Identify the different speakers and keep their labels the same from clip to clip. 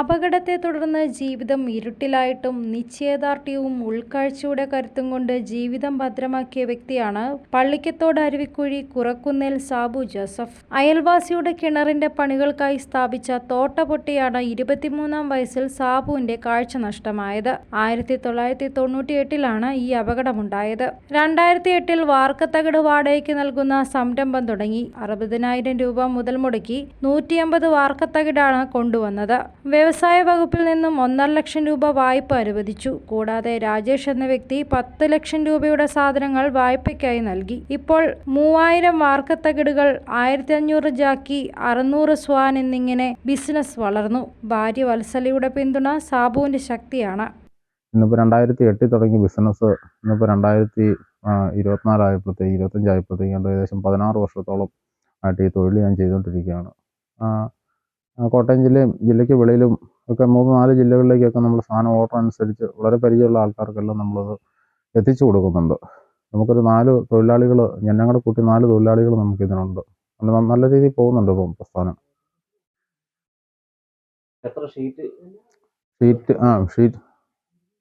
Speaker 1: അപകടത്തെ തുടർന്ന് ജീവിതം ഇരുട്ടിലായിട്ടും നിശ്ചയദാർഢ്യവും ഉൾക്കാഴ്ചയുടെ കരുത്തും കൊണ്ട് ജീവിതം ഭദ്രമാക്കിയ വ്യക്തിയാണ് പള്ളിക്കത്തോട് അരുവിക്കുഴി കുറക്കുന്നേൽ സാബു ജോസഫ്. അയൽവാസിയുടെ കിണറിന്റെ പണികൾക്കായി സ്ഥാപിച്ച തോട്ട പൊട്ടിയാണ് ഇരുപത്തിമൂന്നാം വയസ്സിൽ സാബുവിന്റെ കാഴ്ച നഷ്ടമായത്. ആയിരത്തി തൊള്ളായിരത്തി തൊണ്ണൂറ്റി എട്ടിലാണ് ഈ അപകടമുണ്ടായത്. രണ്ടായിരത്തി എട്ടിൽ വാർക്കത്തകട് വാടകയ്ക്ക് നൽകുന്ന സംരംഭം തുടങ്ങി. അറുപതിനായിരം രൂപ മുതൽ മുടക്കി നൂറ്റിയമ്പത് വാർക്കത്തകിടാണ് കൊണ്ടുവന്നത്. വ്യവസായ വകുപ്പിൽ നിന്നും ഒന്നര ലക്ഷം രൂപ വായ്പ അനുവദിച്ചു. കൂടാതെ രാജേഷ് എന്ന വ്യക്തി പത്ത് ലക്ഷം രൂപയുടെ സാധനങ്ങൾ വായ്പയ്ക്കായി നൽകി. ഇപ്പോൾ മൂവായിരം വാർക്കത്തകിടുകൾ ആയിരത്തി അഞ്ഞൂറ് ജാക്കി അറുന്നൂറ് സ്വാൻ എന്നിങ്ങനെ ബിസിനസ് വളർന്നു. ഭാര്യ വത്സലയുടെ പിന്തുണ സാബുവിന്റെ ശക്തിയാണ്.
Speaker 2: ഇന്നിപ്പോൾ രണ്ടായിരത്തി എട്ടിൽ തുടങ്ങിയ ബിസിനസ്. ഇന്നിപ്പോൾ രണ്ടായിരത്തി ഇരുപത്തിനാലായപ്പോഴത്തേക്ക് ഇരുപത്തഞ്ചായപ്പോഴത്തേക്ക് ഏകദേശം പതിനാറ് വർഷത്തോളം ആയിട്ട് ഈ തൊഴിൽ ഞാൻ ചെയ്തുകൊണ്ടിരിക്കുകയാണ്. കോട്ടയം ജില്ലയും ജില്ലയ്ക്ക് വെളിയിലും ഒക്കെ മൂന്ന് നാല് ജില്ലകളിലേക്കൊക്കെ നമ്മൾ സാധനം ഓർഡർ അനുസരിച്ച് വളരെ പരിചയമുള്ള ആൾക്കാർക്കെല്ലാം നമ്മളത് എത്തിച്ചു കൊടുക്കുന്നുണ്ട്. നമുക്കൊരു നാല് തൊഴിലാളികൾ ഞങ്ങളുടെ കൂട്ടി നാല് തൊഴിലാളികൾ നമുക്ക് ഇതിനുണ്ട് നല്ല രീതിയിൽ പോകുന്നുണ്ട് ഇപ്പം പ്രസ്ഥാനം.
Speaker 3: എത്ര ഷീറ്റ്
Speaker 2: ഷീറ്റ് ആ ഷീറ്റ്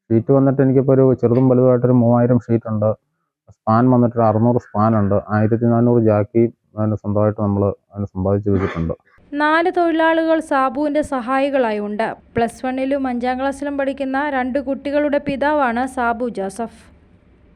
Speaker 2: ഷീറ്റ് വന്നിട്ട് എനിക്കിപ്പോൾ ഒരു ചെറുതും വലുതുമായിട്ടൊരു മൂവായിരം ഷീറ്റ് ഉണ്ട്. സ്പാൻ വന്നിട്ട് അറുന്നൂറ് സ്പാൻ ഉണ്ട്. ആയിരത്തി നാനൂറ് ജാക്കി അതിന് സ്വന്തമായിട്ട് നമ്മൾ അതിന് സമ്പാദിച്ച് വെച്ചിട്ടുണ്ട്.
Speaker 1: നാല് തൊഴിലാളികൾ സാബുവിന്റെ സഹായികളായി ഉണ്ട് പ്ലസ് വണ്ണിലും അഞ്ചാം ക്ലാസ്സിലും പഠിക്കുന്ന രണ്ട് കുട്ടികളുടെ പിതാവാണ് സാബു ജോസഫ്.